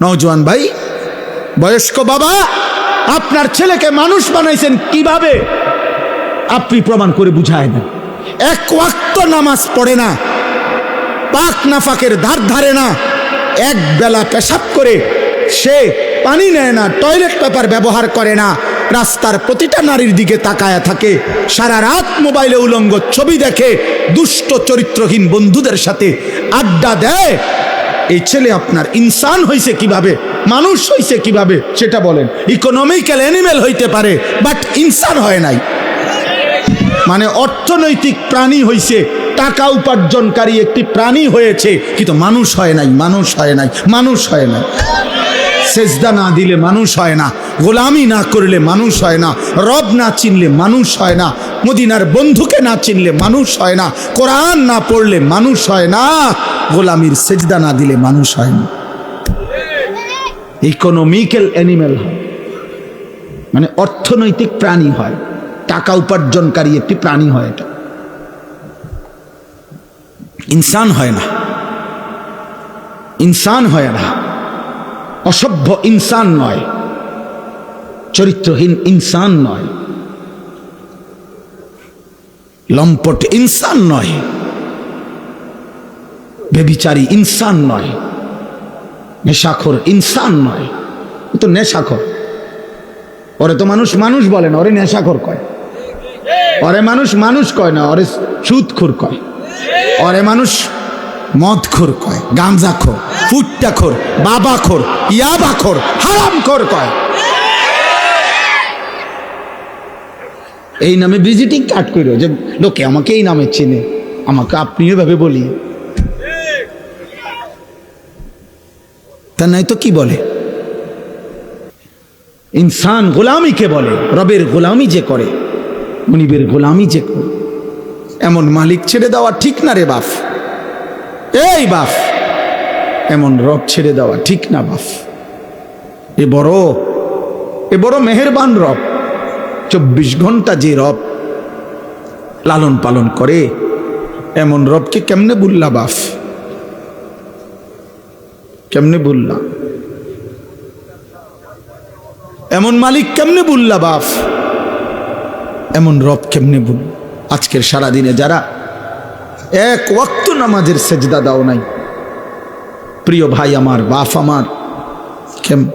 নওজোয়ান ভাই, বয়স্ক বাবা, আপনার ছেলেকে মানুষ বানাইছেন কীভাবে? আপনি প্রমাণ করে বুঝায় না এক ওয়াক্ত নামাজ পড়ে না, পাক নাফাকের ধার ধারে না, এক বেলা পেশাব করে সে পানি নেয় না, টয়লেট পেপার ব্যবহার করে না, রাস্তার প্রতিটা নারীর দিকে তাকায়া থাকে, সারা রাত মোবাইলে উলঙ্গ ছবি দেখে দুষ্ট চরিত্রহীন বন্ধুদের সাথে আড্ডা দেয় এই ছেলে আপনার ইনসান হয়েছে কীভাবে? মানুষ হয়েছে কীভাবে? সেটা বলেন। ইকোনমিক্যাল অ্যানিমেল হইতে পারে বাট ইনসান হয় নাই। মানে অর্থনৈতিক প্রাণী হইছে, টাকা উপার্জনকারী একটি প্রাণী হয়েছে, কিন্তু মানুষ হয় নাই, মানুষ হয় নাই, মানুষ হয় না সেজদা না দিলে মানুষ হয় না, গোলামি না করলে মানুষ হয় না, রব না চিনলে মানুষ হয় না, মদিনার বন্ধুকে না চিনলে মানুষ হয় না, কোরআন না পড়লে মানুষ হয় না, গোলামির সেজদা না দিলে মানুষ হয় না। ইকোনমিক্যাল অ্যানিমেল হয় মানে অর্থনৈতিক প্রাণী হয়, টাকা উপার্জনকারী একটি প্রাণী হয় এটা। ইনসান হয় না, ইনসান হয় না। অসভ্য ইনসান নয়, চরিত্রহীন ইনসান নয়, লম্পট ইনসান নয়, বেবিচারী ইনসান নয়, নেশাখোর ইনসান নয়। তো নেশাখোর। ওরে তো মানুষ মানুষ বলে না, ওরে নেশাখোর কয়। ওরে মানুষ মানুষ কয় না, ওরে সুদখোর কয়। ওরে মানুষ মদখোর কয় গাঞ্জাখোর ফুট্টাখোর বাবাখোর ইয়াবাখোর হারামখোর কয়। এই নামে ভিজিটিং কার্ড করো যে, লোকে আমাকে এই নামে চেনে, আমাকে আপনিও ভাবে বলি। তা নাই তো কি বলে? ইনসান গোলামিকে বলে, রবের গোলামি যে করে, মনিবের গোলামি যে করে। এমন মালিক ছেড়ে দেওয়া ঠিক না রে বাফ এই বাফ। এমন রব ছেড়ে দেওয়া ঠিক না বাফ। এ বড় এ বড় মেহেরবান রব। চব্বিশ ঘণ্টা যে রব লালন পালন করে, এমন রবকে কেমনে বললা বাফ? কেমনে বললা? এমন মালিক কেমনে বললা বাফ? এমন রব কেমনে বল আজকের সারাদিনে যারা এক ওয়াক্ত নামাজের সেজদা দাও নাই। প্রিয় ভাই আমার, বাপ আমার, কেম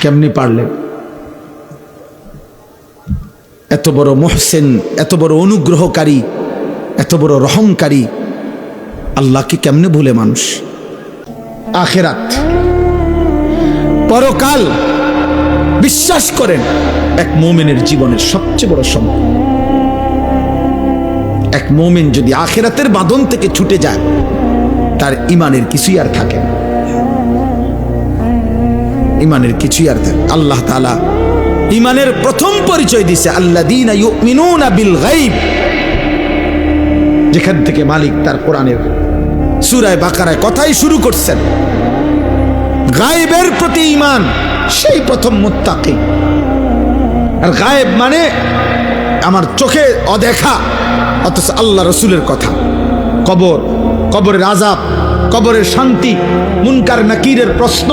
কেমনি পারলেন? এত বড় মহসেন, এত বড় অনুগ্রহকারী, এত বড় রহমকারী আল্লাহকে কেমনে ভুলে মানুষ? আখেরাত। পরকাল, বিশ্বাস করেন, এক মোমেনের জীবনের সবচেয়ে বড় সম্পদ। এক মোমেন যদি আখেরাতের বাঁধন থেকে ছুটে যায়, তার ইমানের কিছুই আর থাকে না। ইমানের কিছুই আর থাকে আল্লাহ তালা ইমানের প্রথম পরিচয় দিছে আল্লাহ দিন বিল গাইব যেখান থেকে মালিক তার কোরআনের সুরায় বাকারায় কথাই শুরু করছেন। গায়েবের প্রতি ইমান সেই প্রথম মুত্তাকি। আর গায়েব মানে আমার চোখে অদেখা। অথচ আল্লাহ রসুলের কথা। কবর, কবরের আজাব কবরের শান্তি, মুনকার নাকিরের প্রশ্ন,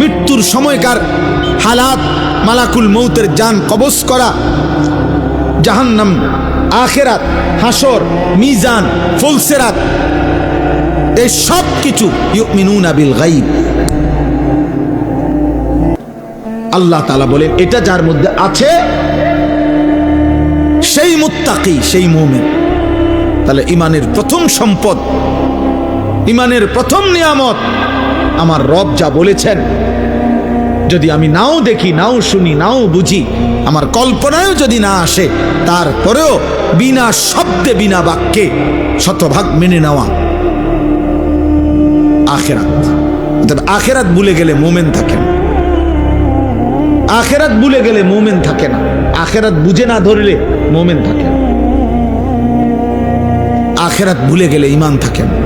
মৃত্যুর সময়কার হালাত, মালাকুল মৌতের যান কবজ করা, জাহান্নাম, আখেরাত হাসর মিজান, ফুলসেরাত, এই সব কিছু আল্লাহ তালা বলেন, এটা যার মধ্যে আছে সেই মুত্তাকি, সেই মোমেন। তাহলে ইমানের প্রথম সম্পদ, ইমানের প্রথম নিয়ামত, আমার রব যা বলেছেন। যদি আমি নাও দেখি, নাও শুনি, নাও বুঝি, আমার কল্পনায়ও যদি না আসে, তারপরেও বিনা শব্দে, বিনা বাক্যে শতভাগ মেনে নেওয়া। আখেরাত। আখেরাত ভুলে গেলে মোমেন থাকে না। আখেরাত ভুলে গেলে মোমেন থাকে না। আখেরাত বুঝে না ধরলে মোমেন থাকে আখেরাত ভুলে গেলে ইমান থাকে না।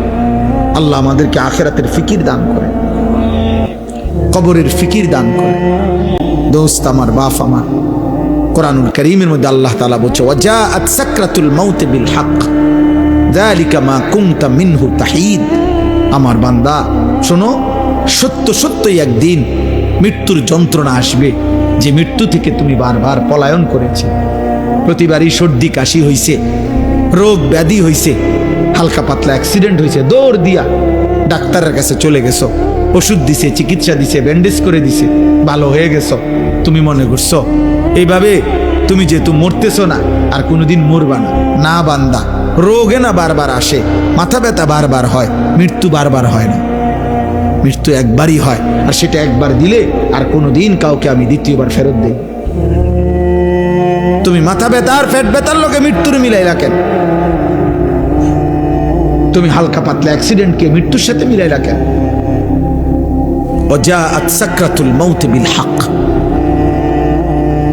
আল্লাহ আমাদেরকে আখেরাতের ফিকির দান করে। কবরের ফিকির দান করে। দোস্ত আমার, বাপ আমার। কোরআনুল করিমের মধ্যে আল্লাহ তালা বলছে ওয়াজা সাকরাতুল মাউতে বিল হক যালিকা মা কুমতা মিনহু তাহিদ। আমার বান্দা, শোনো, সত্য সত্যই একদিন মৃত্যুর যন্ত্রণা আসবে। যে মৃত্যু থেকে তুমি বারবার পলায়ন করেছে। প্রতিবারই সর্দি, কাশি হইছে, রোগ ব্যাধি হইছে, হালকা পাতলা অ্যাক্সিডেন্ট হয়েছে দৌড় দিয়া ডাক্তারের কাছে চলে গেছো, ওষুধ দিছে, চিকিৎসা দিছে ব্যান্ডেজ করে দিছে, ভালো হয়ে গেছো, তুমি মনে করছ, এইভাবে তুমি যেহেতু মরতেছো না, আর কোনোদিন মরবা না না বান্দা, রোগে না বারবার আসে, মাথা ব্যথা বারবার হয়, মৃত্যু বারবার হয় না। মৃত্যু একবারই হয় আর সেটা একবার দিলে আর কোনো দিন কাউকে আমি দ্বিতীয়বার ফেরত দিই। তুমি মাথা ব্যথা আর ফেট বেতার লোকে মৃত্যুর মিলাই রাখেন তুমি হালকা পাতলা অ্যাক্সিডেন্টকে মৃত্যুর সাথে মিলাই রাখেন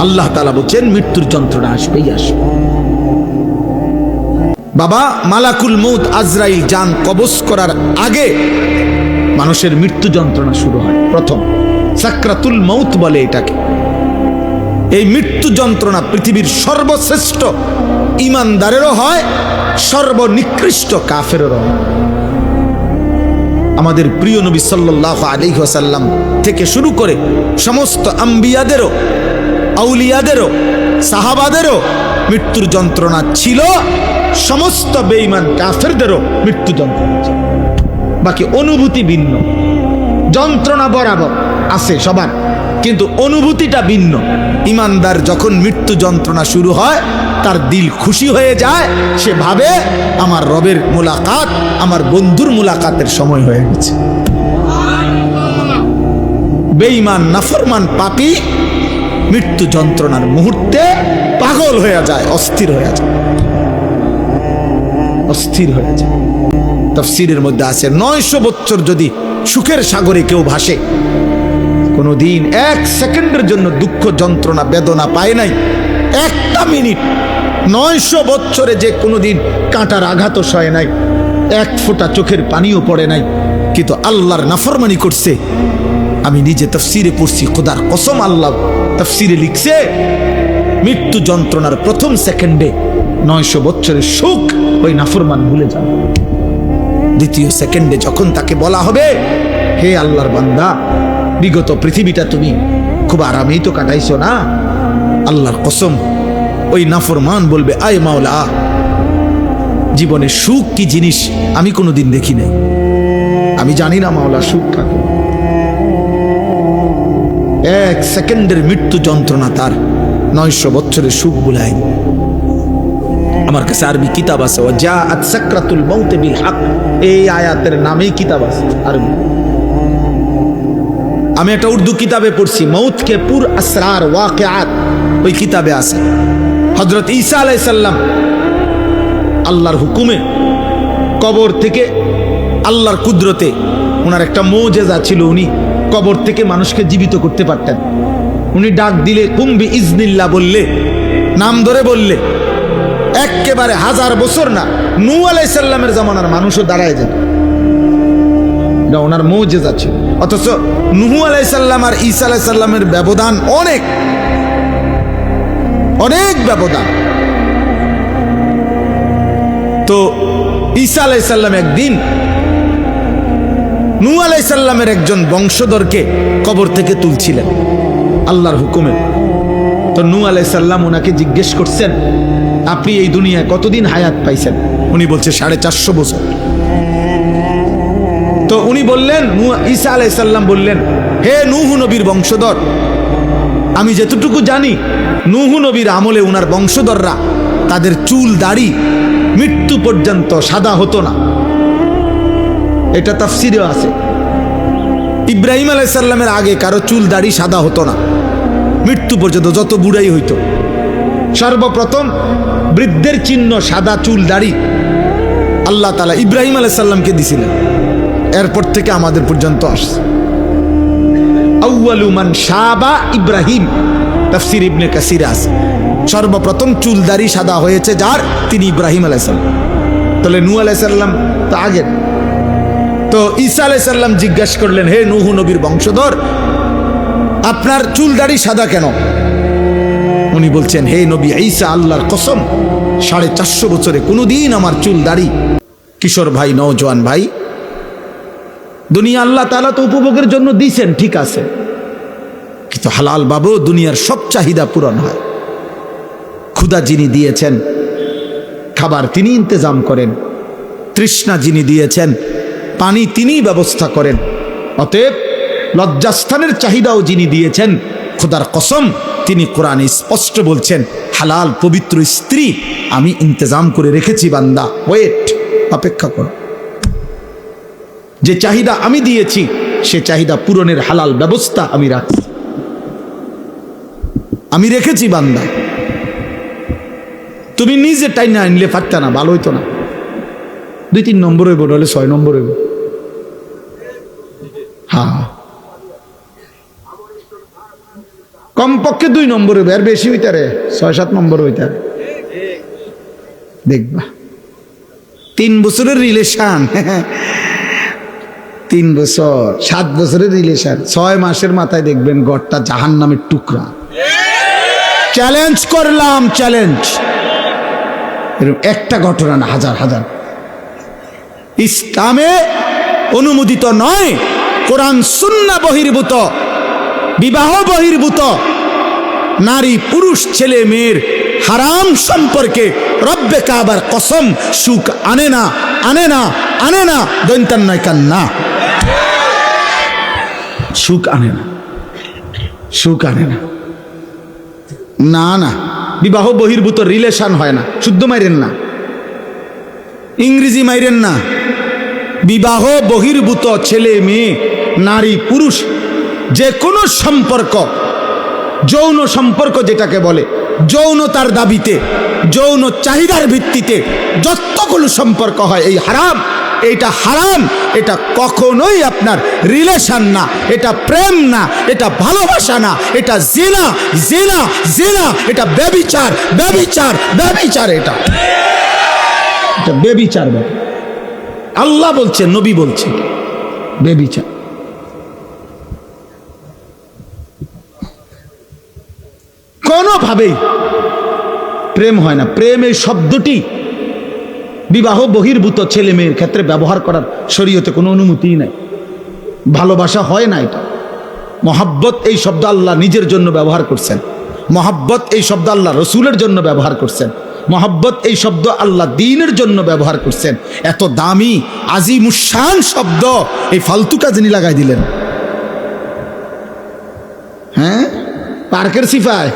আল্লাহ তালা বলছেন, মৃত্যুর যন্ত্রণা আসবেই আসবে। বাবা, মালাকুল মৌত আজরাইল যান কবজ করার আগে মানুষের মৃত্যু যন্ত্রণা শুরু হয়। প্রথম, সাকরাতুল মৌত বলে এটাকে। এই মৃত্যু যন্ত্রণা পৃথিবীর সর্বশ্রেষ্ঠ ইমানদারেরও হয়, সর্বনিকৃষ্ট কাফেরও আমাদের প্রিয় নবী সাল্লাহ আলী ওয়াসাল্লাম থেকে শুরু করে সমস্ত আম্বিয়াদেরও, আউলিয়াদেরও, সাহাবাদেরও মৃত্যুর যন্ত্রণা ছিল, সমস্ত বেঈমান কাফেরদেরও মৃত্যু যন্ত্রণা ছিল। বাকি অনুভূতি ভিন্ন। যন্ত্রণা বরাবর আছে সবার, কিন্তু অনুভূতিটা ভিন্ন। ইমানদার যখন মৃত্যু যন্ত্রণা শুরু হয়, তার দিল খুশি হয়ে যায়, সে ভাবে, আমার রবের মোলাকাত, আমার বন্ধুর মুলাকাতের সময় হয়ে গেছে। বেঈমান, নাফরমান, পাপি, মৃত্যু যন্ত্রণার মুহূর্তে পাগল হয়ে যায়, অস্থির হয়ে যায়। অস্থির হয়ে যায়। তফসিরের মধ্যে আছে, নয়শো বছর যদি সুখের সাগরে কেউ ভাসে কোনো দিন এক সেকেন্ডের জন্য দুঃখ, যন্ত্রণা, বেদনা পায় নাই। একটা মিনিট, নয়শো বছরে যে কোনো দিন কাঁটার আঘাতও সয় নাই, এক ফোঁটা চোখের পানিও পড়ে নাই, কিন্তু আল্লাহর নাফরমানি করছে। আমি নিজে তফসিরে পড়ছি, খোদার কসম আল্লাহ তফসিরে লিখছে, মৃত্যু যন্ত্রণার প্রথম সেকেন্ডে নয়শো বছরের সুখ ওই নাফরমান ভুলে যাবে। দ্বিতীয় সেকেন্ডে যখন তাকে বলা হবে, হে আল্লাহর বান্দা, বিগত পৃথিবীটা তুমি খুব আরামেই তো কাটাইছো না? আল্লাহর কসম, ওই নাফরমান বলবে, আয় মাওলা জীবনে সুখ কি জিনিস আমি কোনোদিন দেখি নাই। আমি জানি না মাওলা, সুখ কাকে এক সেকেন্ডের মৃত্যু যন্ত্রণা তার নয়শো বছরের সুখ বুলায় আমার কাছে আরবি কিতাব আছে। ও যা আত সাকরাতুল মৌতে বিল হক। এই আয়াতের নামেই কিতাব আছে আরবি। আমি একটা উর্দু কিতাবে পড়ছি মৌত কে পুর আসরার ওয়াকিআত। ওই কিতাবে আছে। হযরত ঈসা আলাইহিস সালাম আল্লাহর হুকুমে কবর থেকে আল্লাহর কুদরতে ওনার একটা মৌজেজা ছিল, উনি কবর থেকে মানুষকে জীবিত করতে পারতেন। উনি ডাক দিলে কুম্বি ইজনিল্লা বললে, নাম ধরে বললে একেবারে হাজার বছর না। নু আলাইসাল্লামের জামানার মানুষও দাঁড়ায় যেত এটা ওনার মৌজেজা ছিল। অথচ নুহু আলাইসাল্লাম আর ঈসা আলাইসাল্লামের ব্যবধান অনেক। অনেক ব্যবধান। তো ঈসা আলাইসাল্লাম একদিন নু আলাইসাল্লামের একজন বংশধরকে কবর থেকে তুলছিলেন। আল্লাহর হুকুমে। তো নু আলাইসাল্লাম ওনাকে জিজ্ঞেস করছেন আপনি এই দুনিয়ায় কতদিন হায়াত পাইছেন? উনি বলছে সাড়ে চারশো বছর। তো উনি বললেন ঈসা আলাইসাল্লাম বললেন, হে নুহু নবীর বংশধর, আমি যেতটুকু জানি, নুহু নবীর আমলে উনার বংশধররা তাদের চুল, দাড়ি মৃত্যু পর্যন্ত সাদা হতো না। এটা তাফসিরেও আছে। ইব্রাহিম আলাইসাল্লামের আগে কারও চুল, দাড়ি সাদা হতো না। মৃত্যু পর্যন্ত যত বুড়াই হইতো। সর্বপ্রথম বৃদ্ধের চিহ্ন, সাদা চুল, দাড়ি আল্লাহ তালা ইব্রাহিম আলাইসাল্লামকে দিছিলেন। এরপর থেকে আমাদের পর্যন্ত আসছে। আউয়ালু মান শাবা ইব্রাহিম, তাফসির ইবনে কাসির আছে। সর্বপ্রথম চুলদারি সাদা হয়েছে যার, তিনি ইব্রাহিম আলাইসাল্লাম তাহলে নূ আলাইসাল্লাম তো আগের তো ঈসা আলাইসাল্লাম জিজ্ঞাসা করলেন, হে নুহু নবীর বংশধর, আপনার চুলদারি সাদা কেন? উনি বলছেন, হে নবী ঈসা আল্লাহর কসম, সাড়ে চারশো বছরে কোনোদিন আমার চুল দাড়ি কিশোর ভাই, নওজোয়ান ভাই, দুনিয়া আল্লাহ তালা তো উপভোগের জন্য দিয়েছেন, ঠিক আছে। কিন্তু হালাল বাবু দুনিয়ার সব চাহিদা পূরণ হয়। ক্ষুদা যিনি দিয়েছেন, খাবার তিনি ইন্তজাম করেন। তৃষ্ণা যিনি দিয়েছেন, পানি তিনিই ব্যবস্থা করেন। অতএব লজ্জাস্থানের চাহিদাও যিনি দিয়েছেন, খোদার কসম তিনি কোরআনে স্পষ্ট বলছেন, হালাল পবিত্র স্ত্রী আমি ইন্তজাম করে রেখেছি বান্দা। ওয়েট অপেক্ষা করো। যে চাহিদা আমি দিয়েছি, সে চাহিদা পূরণের হালাল ব্যবস্থা আমি রাখছি। আমি রেখেছি বান্দা। তুমি নিজে টাই না আনলে পারতা না, ভালো হইতো না। দুই তিন নম্বর হইব নাহলে ছয় নম্বর হইব। হ্যাঁ। কমপক্ষে দুই নম্বর হইবে, আর বেশি হইতারে ছয়, সাত নম্বর হইতারে দেখবা। তিন বছরের রিলেশন তিন বছর, সাত বছরের রিলেশন ছয় মাসের মাথায় দেখবেন গড়টা জাহান নামের টুকরা। চ্যালেঞ্জ করলাম চ্যালেঞ্জ এরকম একটা ঘটনা না, হাজার হাজার। ইসলামে অনুমোদিত নয়, কোরআন সুন্না বহির্ভূত। বিবাহ বহির্ভূত। নারী, পুরুষ, ছেলে, মেয়ের হারাম সম্পর্কে রব্বে কাবার কসম, সুখ আনে না আনে না আনে না, দৈন্তান নয় কান না সুখ আনে না, সুখ আনে না। না না, বিবাহ বহির্ভূত রিলেশন হয় না, শুদ্ধ মাইরেন না। ইংরেজি মাইরেন না। বিবাহ বহির্ভূত ছেলে, মেয়ে, নারী, পুরুষ যে কোনো সম্পর্ক, যৌন সম্পর্ক যেটাকে বলে যৌনতার দাবিতে, যৌন চাহিদার ভিত্তিতে যতগুলো সম্পর্ক হয়, এই হারাম এটা হারাম, এটা কখনোই আপনার রিলেশন না, এটা প্রেম না, এটা ভালোবাসা না, এটা জেনা জেনা জেনা এটা ব্যবিচার ব্যবিচার ব্যবিচার এটা। এটা ব্যাপার। আল্লাহ বলছে, নবী বলছে বেবিচার কোনোভাবেই প্রেম হয় না। প্রেম এই শব্দটি বিবাহ বহির্ভূত ছেলে মেয়ের ক্ষেত্রে ব্যবহার করার শরীয়তে কোনো অনুমতিই নাই। ভালোবাসা হয় না এটা। মহাব্বত এই শব্দ আল্লাহ নিজের জন্য ব্যবহার করছেন। মহাব্বত এই শব্দ আল্লাহ রসুলের জন্য ব্যবহার করছেন। মহাব্বত এই শব্দ আল্লাহ দিনের জন্য ব্যবহার করছেন। এত দামি, আজিমুসান শব্দ এই ফালতু কাজনি লাগাই দিলেন। হ্যাঁ? পার্কের সিফায়।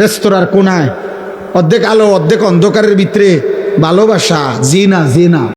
রেস্তোরাঁর কোনায়। অর্ধেক আলো অর্ধেক অন্ধকারের ভিতরে ভালোবাসা জিনা জিনা।